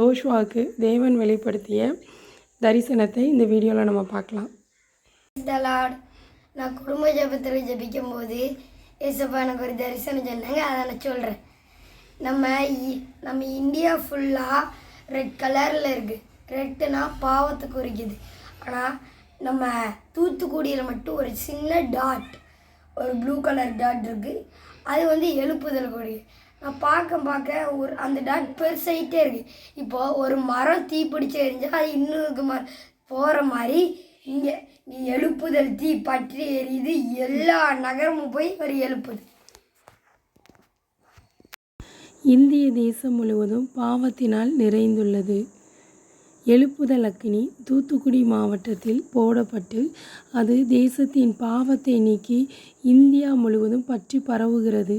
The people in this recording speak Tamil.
யோசுவாவுக்கு தேவன் வெளிப்படுத்திய தரிசனத்தை இந்த வீடியோவில் நம்ம பார்க்கலாம். நான் குடும்ப ஜெபத்தில் ஜபிக்கும் போது ஏசப்பா எனக்கு ஒரு தரிசனம் சொன்னாங்க அதை நான் சொல்கிறேன் நம்ம இ- நம்ம இந்தியா ஃபுல்லாக ரெட் கலரில் இருக்குது ரெட்டுனா பாவத்தை குறிக்குது. ஆனால் நம்ம தூத்துக்குடியில் மட்டும் ஒரு சின்ன டாட் ஒரு ப்ளூ கலர் டாட் இருக்குது அது வந்து எழுப்புதல் கொடி. நான் பார்க்க பார்க்க ஒரு அந்த டாட் பெருசாகிட்டே இருக்குது இப்போது ஒரு மரம் தீப்பிடிச்சு எரிஞ்சால் அது இன்னொரு ம போகிற மாதிரி இங்கே எழுப்புதல் தீ பற்றி எரியுது. எல்லா நகரமும் போய் ஒரு எழுப்புது. இந்திய தேசம் முழுவதும் பாவத்தினால் நிறைந்துள்ளது. எழுப்புதல் அக்னி தூத்துக்குடி மாவட்டத்தில் போடப்பட்டு அது தேசத்தின் பாவத்தை நீக்கி இந்தியா முழுவதும் பற்றி பரவுகிறது.